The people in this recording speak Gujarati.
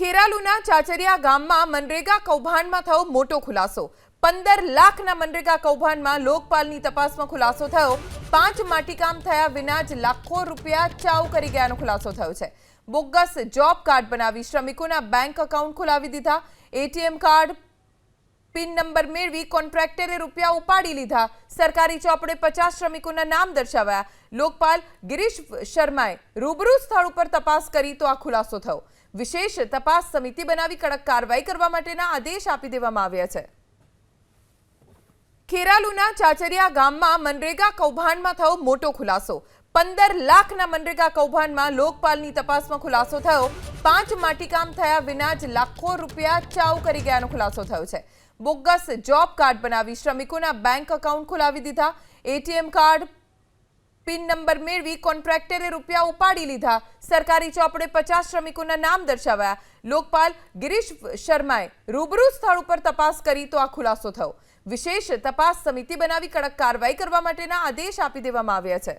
ખેરાલુના ચાચરિયા ગામમાં મનરેગા કૌભાંડમાં થયો મોટો ખુલાસો. પંદર લાખના મનરેગા કૌભાંડમાં લોકપાલની તપાસમાં ખુલાસો થયો. પાંચ માટીકામ થયા વિના જ લાખો રૂપિયા ચાઉ કરી ગયાનો ખુલાસો થયો છે. બોગસ જોબ કાર્ડ બનાવી શ્રમિકોના બેંક એકાઉન્ટ ખોલાવી દીધા. એટીએમ કાર્ડ પિન નંબર મેળવી કોન્ટ્રાક્ટરે રૂપિયા ઉપાડી લીધા. સરકારી ચોપડે પચાસ શ્રમિકોના નામ દર્શાવ્યા. લોકપાલ ગિરીશ શર્માએ રૂબરૂ સ્થળ ઉપર તપાસ કરી તો આ ખુલાસો થયો. વિશેષ તપાસ સમિતિ બનાવી કડક કાર્યવાહી કરવા માટેના આદેશ આપી દેવામાં આવ્યા છે. ખેરાલુના ચાચરિયા ગામમાં મનરેગા કૌભાંડમાં થયો મોટો ખુલાસો. પંદર લાખના મનરેગા કૌભાંડમાં લોકપાલની તપાસમાં ખુલાસો થયો. પાંચ માટીકામ થયા વિના જ લાખો રૂપિયા ચાઉ કરી ગયાનો ખુલાસો થયો છે. બોગસ જોબ કાર્ડ બનાવી શ્રમિકોના બેંક એકાઉન્ટ ખોલાવી દીધા. એટીએમ કાર્ડ પિન નંબર મેળવી કોન્ટ્રાક્ટરે રૂપિયા ઉપાડી લીધા. સરકારી ચોપડે પચાસ શ્રમિકોના નામ દર્શાવ્યા. લોકપાલ ગિરીશ શર્માએ રૂબરૂ સ્થળ ઉપર તપાસ કરી તો આ ખુલાસો થયો. વિશેષ તપાસ સમિતિ બનાવી કડક કાર્યવાહી કરવા માટેના આદેશ આપી દેવામાં આવ્યા છે.